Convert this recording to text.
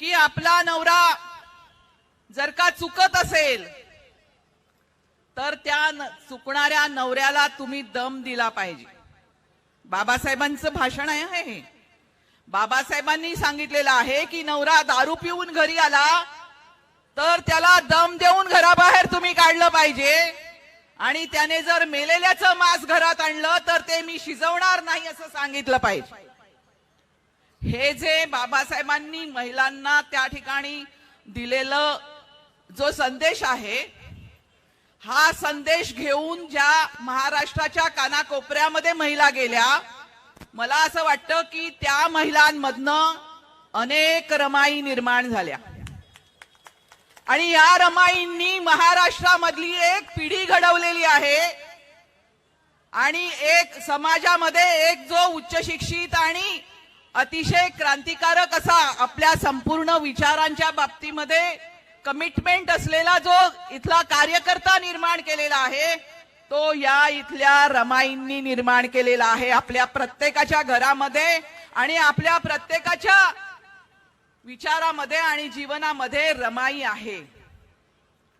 की आपला नवरा जर का चुकत असेल तर त्या चुकणाऱ्या नवऱ्याला तुम्ही दम दिला पाहिजे. बाबासाहेबांचं भाषण आहे हे. बाबासाहेबांनी सांगितलेलं आहे की नवरा दारू पिऊन घरी आला तर त्याला दम देऊन घराबाहेर तुम्ही काढलं पाहिजे. आणि त्याने जर मेलेल्याचं मांस घरात आणलं तर ते मी शिजवणार नाही असं सांगितलं पाहिजे. हे जे बाबासाहेबांनी महिलांना त्या ठिकाणी दिलेलं जो संदेश आहे हा संदेश घेऊन ज्या महाराष्ट्राच्या कानाकोपऱ्यामध्ये महिला गेल्या मला असं वाटतं की त्या महिलांमधनं अनेक रमाई निर्माण झाल्या. आणि या रमाईंनी महाराष्ट्रामधली एक पिढी घडवलेली आहे आणि एक समाजामध्ये एक जो उच्च शिक्षित आणि अतिशय क्रांतिकारक असा आपल्या संपूर्ण विचारांच्या बाबतीमध्ये कमिटमेंट असलेला जो इथला कार्यकर्ता निर्माण केलेला आहे तो या इथल्या रमाईंनी निर्माण केलेला आहे आपल्या प्रत्येकाच्या घरामध्ये आणि आपल्या प्रत्येकाच्या विचारामध्ये आणि जीवनामध्ये रमाई आहे.